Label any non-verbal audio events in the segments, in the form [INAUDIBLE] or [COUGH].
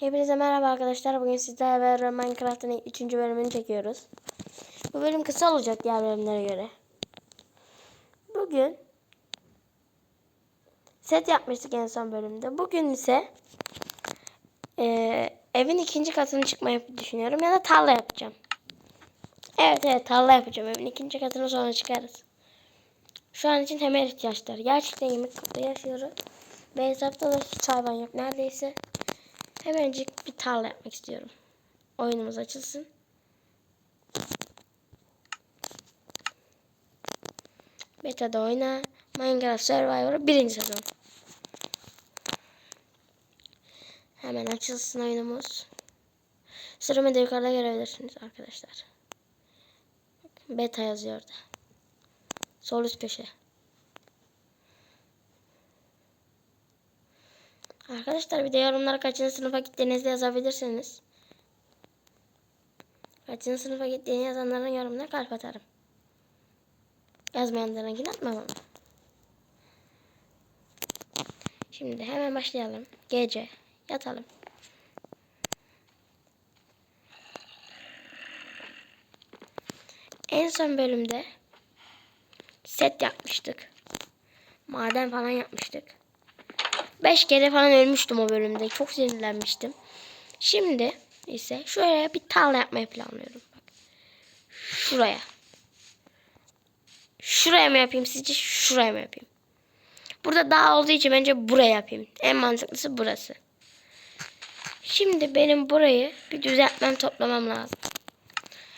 Hepinize merhaba arkadaşlar. Bugün sizlerle beraber Minecraft'ın 3. bölümünü çekiyoruz. Bu bölüm kısa olacak diğer bölümlere göre. Bugün set yapmıştık en son bölümde. Bugün ise eee, evin ikinci katını çıkmayı düşünüyorum ya da tarla yapacağım. Evet evet tarla yapacağım. Evin ikinci katını sonra çıkarız. Şu an için temel ihtiyaçlar. Gerçekten yemek kapta yaşıyoruz. Ve hesapta da hiç hayvan yok neredeyse. Hemencik bir tarla yapmak istiyorum. Oyunumuz açılsın. Beta'da oyna. Minecraft Survivor'ı birinci sezon. Hemen açılsın oyunumuz. Sürümü de yukarıda görebilirsiniz arkadaşlar. Beta yazıyor orada. Sol üst köşe. Arkadaşlar bir de yorumlara kaçıncı sınıfa gittiğinizde yazabilirsiniz. Kaçıncı sınıfa gittiğini yazanların yorumuna kalp atarım. Yazmayanlarınkini atmam. Şimdi hemen başlayalım. Gece yatalım. En son bölümde set yapmıştık. Maden falan yapmıştık. Beş kere falan ölmüştüm o bölümde. Çok sinirlenmiştim. Şimdi ise şuraya bir tarla yapmayı planlıyorum. Bak. Şuraya. Şuraya mı yapayım sizce? Şuraya mı yapayım? Burada dağ olduğu için bence buraya yapayım. En mantıklısı burası. Şimdi benim burayı bir düzeltmem toplamam lazım.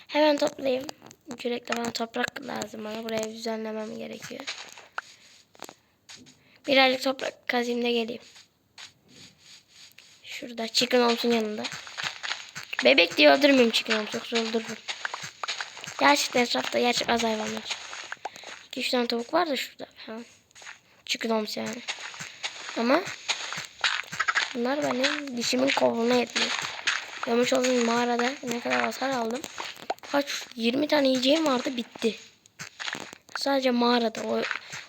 Hemen toplayayım. Kürekle bana toprak lazım bana. Buraya düzenlemem gerekiyor. Birazcık toprak kazayım da geleyim. Şurada chicken olsun yanında. Bebek diye öldürmeyeyim chicken olsun yoksa öldürürüm. Gerçekten etrafta gerçek az hayvan var. 2-3 tane tavuk var da şurada. Ha. Chicken olmuş yani. Ama bunlar benim dişimin kovuğuna yetmiyor. Görmüş olduğunuz mağarada ne kadar hasar aldım. Kaç 20 tane yiyeceğim vardı bitti. Sadece mağarada o,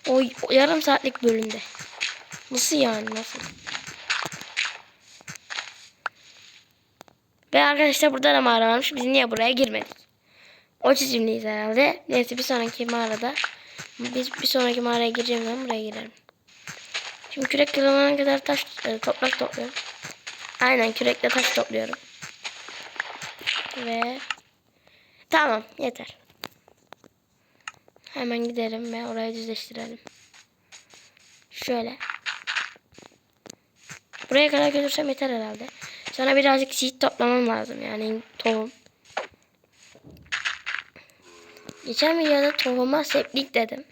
o, yarım saatlik bölümde. Nasıl yani nasıl? Ve arkadaşlar burada da mağara varmış. Biz niye buraya girmedik? O çizimliyiz herhalde. Neyse bir sonraki mağarada biz bir sonraki mağaraya gireceğim zaman buraya girerim. Şimdi kürek kırılana kadar taş e, toprak topluyorum. Aynen kürekle taş topluyorum. Ve tamam yeter. Hemen gidelim ve orayı düzleştirelim. Şöyle. Buraya kadar götürsem yeter herhalde. Sonra birazcık seed toplamam lazım yani tohum. Geçen videoda tohuma seplik dedim.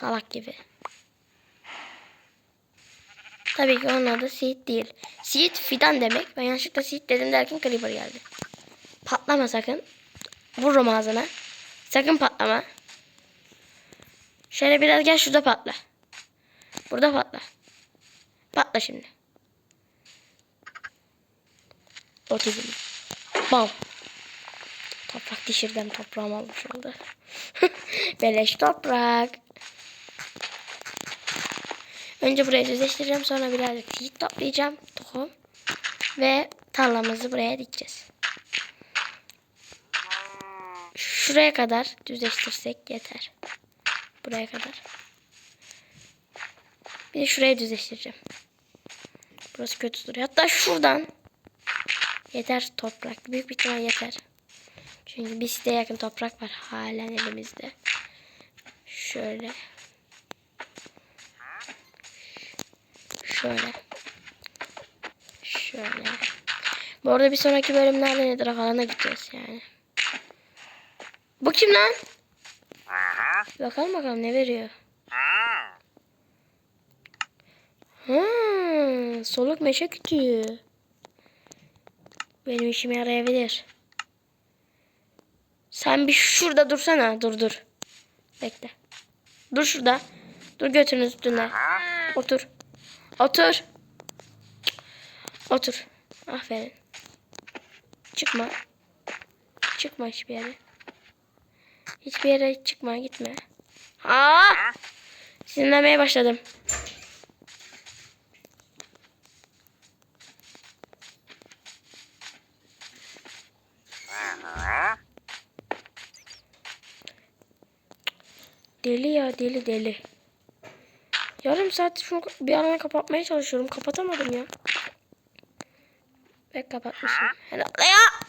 Salak gibi. Tabii ki onun adı seed değil. Seed fidan demek. Ben yanlışlıkla seed dedim derken creeper geldi. Patlama sakın. Vururum ağzına. Sakın patlama. Şöyle biraz gel şurada patla. Burada patla. Patla şimdi. Otizm. Bam. Toprak dişirden toprağım olmuş oldu. [LAUGHS] Beleş toprak. Önce burayı düzleştireceğim. Sonra birazcık seed toplayacağım. Tohum. Ve tarlamızı buraya dikeceğiz. Şuraya kadar düzleştirsek yeter. Buraya kadar. Bir de şurayı düzleştireceğim. Burası kötü duruyor. Hatta şuradan yeter toprak. Büyük bir ihtimal yeter. Çünkü bir siteye yakın toprak var halen elimizde. Şöyle. Şöyle. Şöyle. Bu arada bir sonraki bölümlerde nedir alana gideceğiz yani. Bu kim lan? Bakalım bakalım ne veriyor. Ha, soluk meşe kütüğü. Benim işime yarayabilir. Sen bir şurada dursana. Dur dur. Bekle. Dur şurada. Dur götünün üstünde. Otur. Otur. Otur. Aferin. Çıkma. Çıkma hiçbir yere. Hiçbir yere çıkma gitme. Aa! Sinirlenmeye başladım. Deli ya deli deli. Yarım saat şunu bir an kapatmaya çalışıyorum. Kapatamadım ya. Ben kapatmışım. Herhalde ya.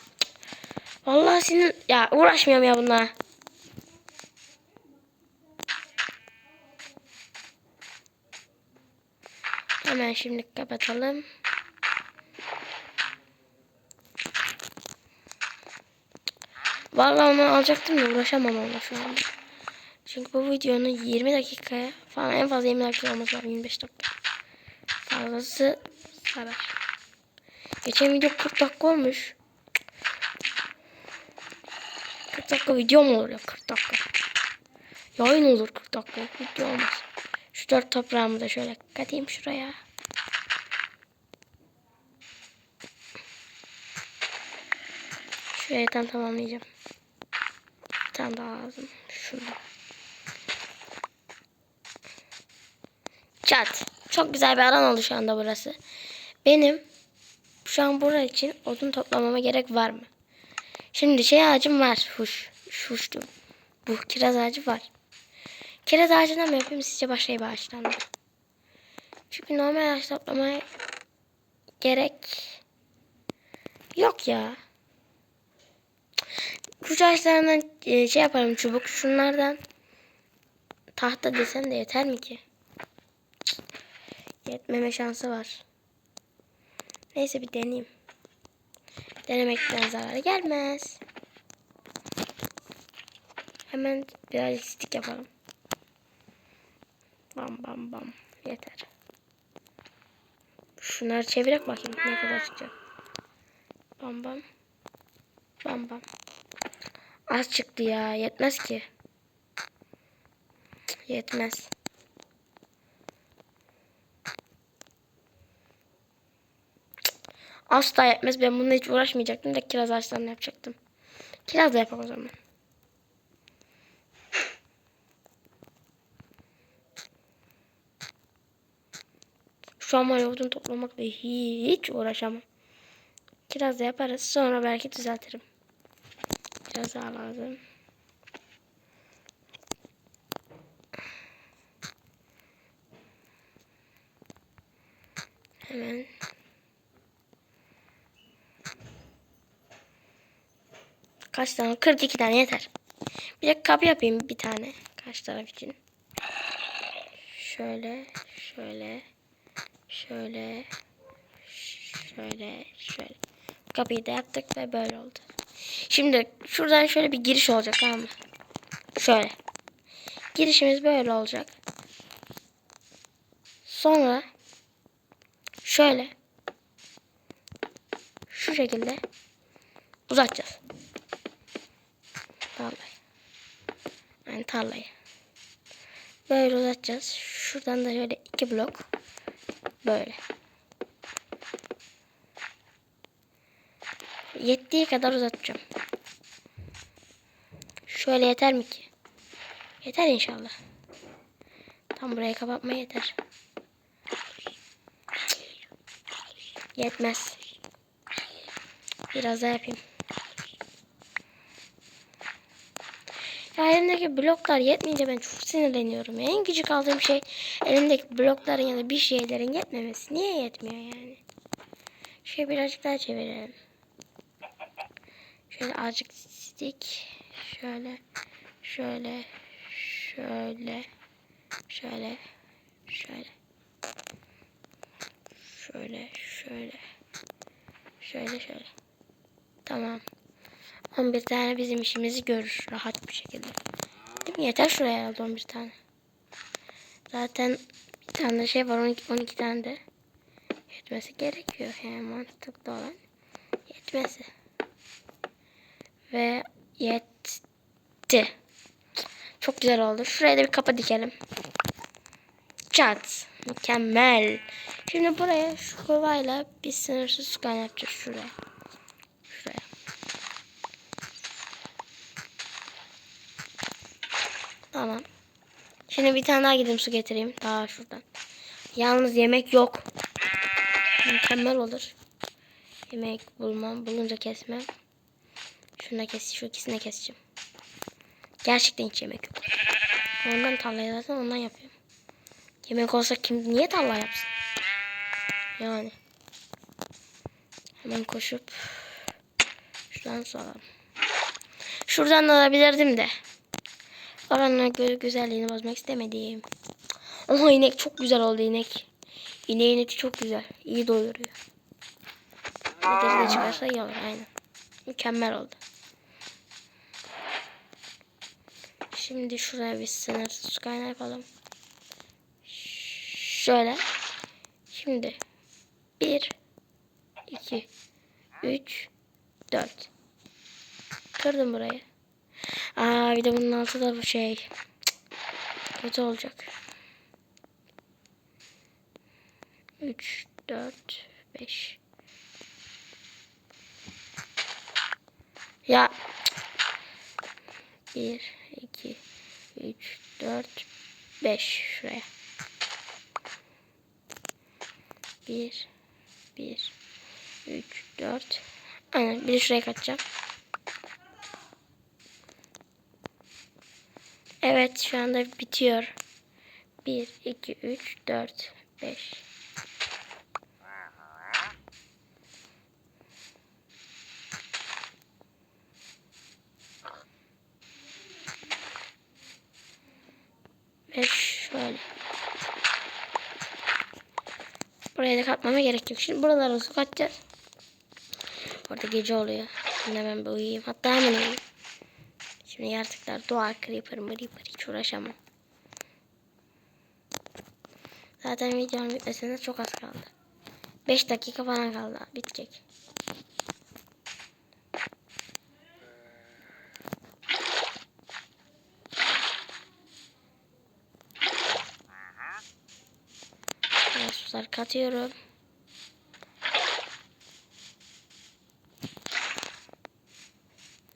Vallahi senin ya uğraşmıyorum ya bunlara. Hemen şimdi kapatalım. Vallahi onu alacaktım da uğraşamam onunla şu anda. Çünkü bu videonun 20 dakikaya falan en fazla 20 dakika olması lazım 25 dakika. Fazlası sarar. Geçen video 40 dakika olmuş. 40 dakika video mu olur ya 40 dakika? Yayın olur 40 dakika video olmaz. Şu dört toprağımı da şöyle katayım şuraya. Şurayı tam tamamlayacağım. Bir tane daha lazım. Şurada. Çat. Çok güzel bir alan oldu şu anda burası. Benim şu an burası için odun toplamama gerek var mı? Şimdi şey ağacım var. Huş. Huş diyorum. Bu kiraz ağacı var. Kiraz ağacından mı yapayım sizce başka bir ağaçtan mı? Çünkü normal ağaç toplamaya gerek yok ya. Kuş ağaçlarından e, şey yaparım çubuk. Şunlardan tahta desen de yeter mi ki? Yetmeme şansı var. Neyse bir deneyeyim. Denemekten zararı gelmez. Hemen biraz stik yapalım. Bam bam bam. Yeter. Şunları çevirek bakayım ne kadar çıkacak. Bam bam. Bam bam. Az çıktı ya. Yetmez ki. Yetmez. Asla yetmez. Ben bununla hiç uğraşmayacaktım da kiraz ağaçlarını yapacaktım. Kiraz da yapalım o zaman. Şu an var odun toplamakla hiç uğraşamam. Kiraz da yaparız. Sonra belki düzeltirim. Daha lazım. Hemen. Kaç tane? 42 tane yeter. Bir de kapı yapayım bir tane. Kaç taraf için. Şöyle, şöyle, şöyle, şöyle, şöyle. Kapıyı da yaptık ve böyle oldu. Şimdi şuradan şöyle bir giriş olacak tamam mı? Şöyle. Girişimiz böyle olacak. Sonra şöyle şu şekilde uzatacağız. Tarlayı. Yani tarlayı. Böyle uzatacağız. Şuradan da şöyle iki blok. Böyle. Yettiği kadar uzatacağım. Şöyle yeter mi ki? Yeter inşallah. Tam burayı kapatma yeter. Yetmez. Biraz daha yapayım. Ya elimdeki bloklar yetmeyince ben çok sinirleniyorum. En küçük aldığım şey elimdeki blokların ya da bir şeylerin yetmemesi. Niye yetmiyor yani? Şöyle birazcık daha çevirelim. Şöyle azıcık çizdik. Şöyle, şöyle, şöyle, şöyle, şöyle. Şöyle, şöyle. Şöyle, şöyle. Tamam. 11 tane bizim işimizi görür rahat bir şekilde. Değil mi? Yeter şuraya herhalde 11 tane. Zaten bir tane şey var 12, 12 tane de yetmesi gerekiyor. Yani mantıklı olan yetmesi. Ve yetti. Çok güzel oldu. Şuraya da bir kapı dikelim. Çat. Mükemmel. Şimdi buraya şu kovayla bir sınırsız su kaynağı yapacağız şuraya. Şuraya. Tamam. Şimdi bir tane daha gideyim su getireyim. Daha şuradan. Yalnız yemek yok. Mükemmel olur. Yemek bulmam. Bulunca kesmem. Şuna kes, şu ikisine keseceğim. Gerçekten hiç yemek yok. Ondan tarlayı zaten ondan yapıyorum. Yemek olsa kim niye tarla yapsın? Yani. Hemen koşup şuradan soralım. Şuradan da alabilirdim de. Oranın güzelliğini bozmak istemedim. Ama inek çok güzel oldu inek. İneğin eti çok güzel. İyi doyuruyor. Deri de çıkarsa iyi olur aynen. Mükemmel oldu. Şimdi şuraya bir sınırsız kaynağı yapalım. Şöyle. Şimdi 1 2 3 4 Kırdım burayı. Aa bir de bunun altı da bu şey. Kötü olacak. 3 4 5 Ya 1 2 3 4 5 şuraya. 1 1 3 4 Aynen bir şuraya kaçacağım. Evet şu anda bitiyor. 1 2 3 4 5 Ve şöyle. Buraya da katmama gerek yok. Şimdi buralara su katacağız. Orada gece oluyor. Şimdi hemen bir uyuyayım. Hatta hemen uyuyayım. Şimdi yaratıklar doğa creeper creeper hiç uğraşamam. Zaten videonun bitmesine çok az kaldı. 5 dakika falan kaldı. Bitecek. Ben sular katıyorum.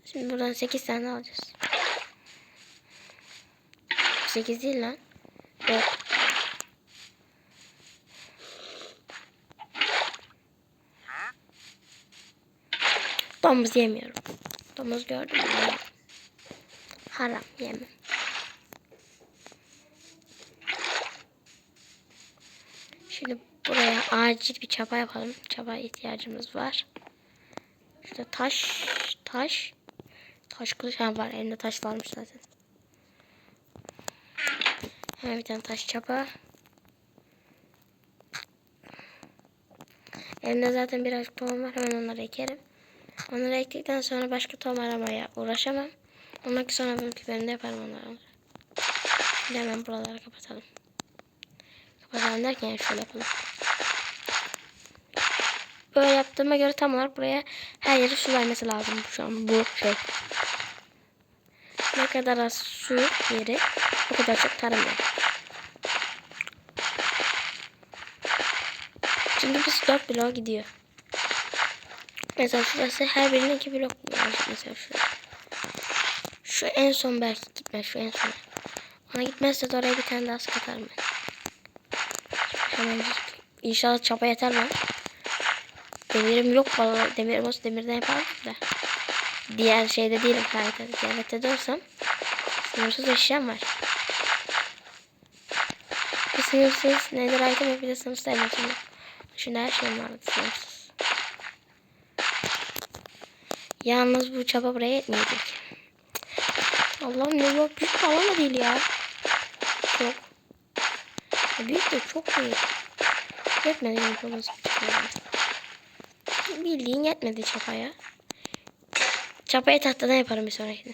Şimdi buradan 8 tane alacağız. 8 değil lan. 4. Domuz yemiyorum. Domuz gördüm. Haram yemem. Şimdi buraya acil bir çapa yapalım. Çapa ihtiyacımız var. Şurada taş, taş, taş kılıç var. Elimde taş varmış zaten. Hemen bir tane taş çapa. Elimde zaten birazcık tohum var. Hemen onları ekerim. Onları ektikten sonra başka tohum aramaya uğraşamam. Ondan sonra bölümki bölümde yaparım onları. Şimdi hemen buraları kapatalım. Kapatalım derken şöyle yapalım. Böyle yaptığıma göre tam olarak buraya her yeri su vermesi lazım şu an bu şey. Ne kadar az su yeri o kadar çok tarım yeri. Şimdi biz 4 blok gidiyor. Mesela şurası her birine 2 blok mesela şuraya. Şu en son belki gitmez şu en son. Ona gitmezse de oraya bir tane daha katarım ben. Hemen inşallah çapa yeter lan. Demirim yok vallahi demirim olsa demirden yapardım da. Diğer şeyde değilim haritada. Diğer haritada olsam sınırsız eşyam var. Bir sınırsız nedir item yok bir de sınırsız elmas var. Şimdi her şeyim vardı sınırsız. Yalnız bu çapa buraya yetmeyecek. Allah'ım ne yok büyük falan da değil ya. Çok. Büyük de çok büyük. Yetmedi kırmızı çapaya. Bildiğin yetmedi çapaya. Çapayı tahtadan yaparım bir sonrakine.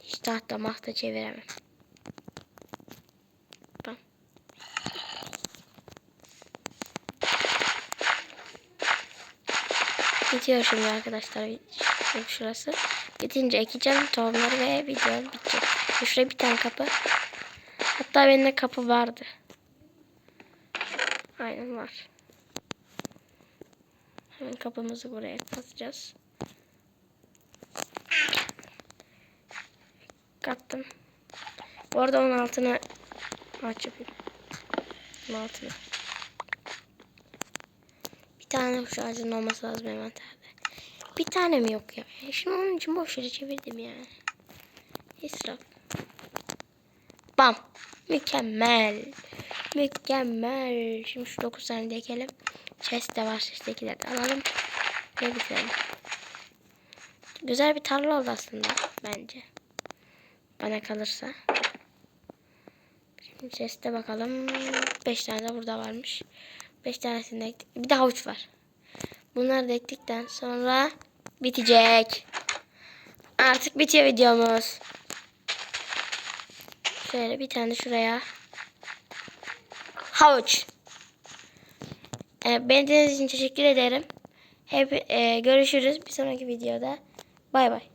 Hiç tahta mahta çeviremem. Bitiyor şimdi arkadaşlar şurası. Bitince ekeceğim tohumları ve video bitecek. Şuraya bir tane kapı. Hatta benim de kapı vardı. Aynen var. Hemen kapımızı buraya katacağız. Kattım. Bu arada onun altına aç yapayım. Onun altına. Bir tane kuş ağacının olması lazım envanterde. Bir tane mi yok ya? Şimdi onun için boş yere çevirdim yani. İsraf. Bam. Mükemmel. Mükemmel. Şimdi şu 9 tane de ekelim. Chest de var. Chest'tekileri de alalım. Ve bitirelim. Güzel bir tarla oldu aslında bence. Bana kalırsa. Şimdi chest'e bakalım. 5 tane de burada varmış. 5 tanesini de. Bir de havuç var. Bunları da ektikten sonra bitecek. Artık bitiyor videomuz. Şöyle bir tane şuraya. Havuç. Ee, beni için teşekkür ederim. Hep e, görüşürüz bir sonraki videoda. Bay bay.